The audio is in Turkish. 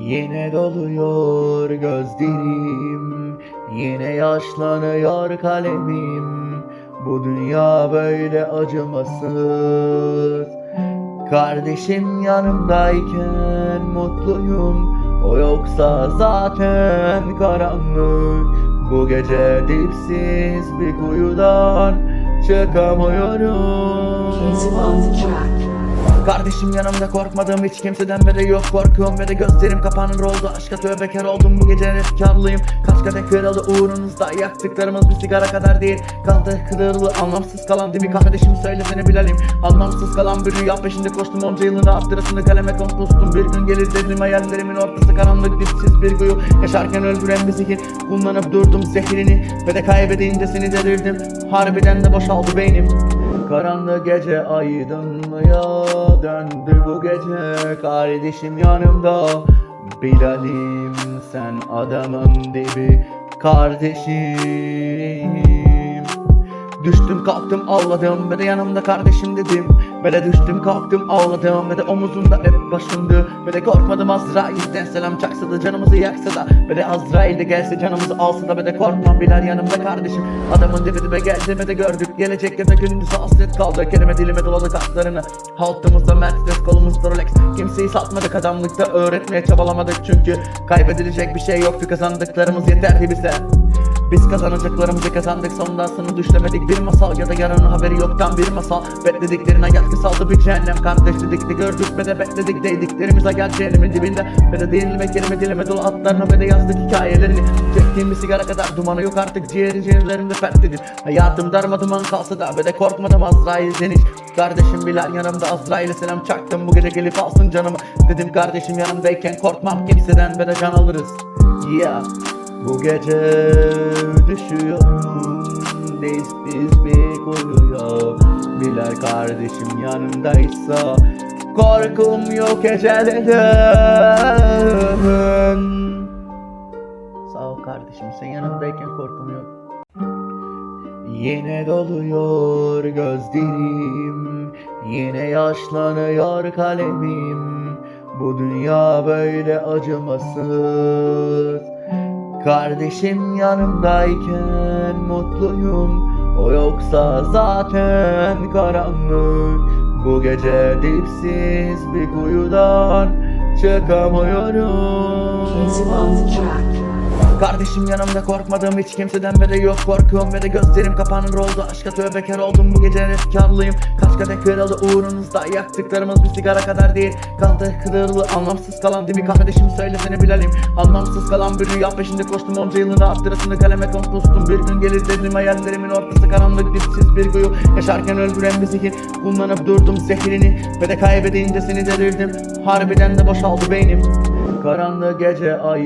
Yine doluyor gözlerim Yine yaşlanıyor kalemim. Bu dünya böyle acımasız. Kardeşim yanımdayken mutluyum O yoksa zaten karanlık. Bu gece dipsiz bir kuyudan çıkamıyorum. Track. Kardeşim yanımda korkmadım hiç kimseden beri yok. Korkum ve de gözlerim kapanır oldu. Aşka tövbekar oldum. Bu gece efkarlıyım. Kaç kadeh kırıldı uğrunuzda yaktıklarımız bir sigara kadar değil. Kaldı kırıldı anlamsız kalan değil mi? Kardeşim söylesene bilelim Anlamsız kalan bir rüya peşinde koştum. Onca yılını attırasını kaleme konuştum Bir gün gelir dedim hayallerimin ortası karanlık dipsiz bir kuyu. Yaşarken öldüren bir zehir. Kullanıp durdum zehrini Ve de kaybedince seni delirdim. Harbiden de boşaldı beynim Karanlık gece aydınlığa döndü bu gece. Kardeşim yanımda Bilalim sen adamın dibi Kardeşim. Düştüm kalktım ağladım ve de yanımda kardeşim dedim De düştüm kalktım ağladım. Ve de omuzumda hep başımdı. De korkmadım Azrail'den selam çaksa da canımızı yaksa da de Azrail de gelse canımızı alsa da ve de korkmam Bilal yanımda kardeşim. Adamın dibi dibe geldi ve de gördük. Gelecek ya da gündüz hasret kaldı. Kelime dilime doladı kaslarını Haltımızda Mercedes kolumuzda Rolex. Kimseyi satmadık adamlıkta öğretmeye çabalamadık. Çünkü kaybedilecek bir şey yoktu. Kazandıklarımız yeterdi bize biz kazanacaklarımızı kazandık sonrasını düşlemedik. Bir masal ya da yarının haberi yoktan bir masal. Beklediklerine geldi saldı bir cehennem. Kardeş dedik de gördük ve de bekledik. Değdiklerimize gel cehennemimin dibinde. Ve de dinleme kelime dilime dolu atlarına ve de yazdık hikayelerini. Çektiğim bir sigara kadar dumanı yok artık. Ciğeri ciğerlerimde fertledim Hayatım darma duman kalsa da ve de korkmadım Azrail'den hiç Kardeşim Bilal yanımda Azrail'e selam çaktım. Bu gece gelip alsın canımı. Dedim kardeşim yanımdayken korkmam. Kimseden ve de can alırız. Yeah bu gece düşüyorum Dizsiz bir kuyuya. Bilal kardeşim yanımdaysa Korkum yok ecelden Sağ ol kardeşim sen yanımdayken korkum yok. Yine doluyor gözlerim Yine yaşlanıyor kalemim. Bu dünya böyle acımasız Kardeşim yanımdayken mutluyum. O yoksa zaten karanlık. Bu gece dipsiz bir kuyudan çıkamıyorum Kardeşim yanımda korkmadım hiç kimseden beri yok. Korkum ve de gözlerim kapanır oldu. Aşka tövbekar oldum. Bu gece efkarlıyım. Kaç kadeh kırıldı uğrunuzda yaktıklarımız bir sigara kadar değil. Kaldı kırıldı anlamsız kalan değil mi? Kardeşim söylesene bilelim Anlamsız kalan bir rüya peşinde koştum. Onca yılını attırasını kaleme konuştum Bir gün gelir dedim hayallerimin ortası karanlık dipsiz bir kuyu. Yaşarken öldüren bir zehir. Kullanıp durdum zehirini. Ve de kaybedince seni delirdim. Harbiden de boşaldı beynim. Karanlık gece ayı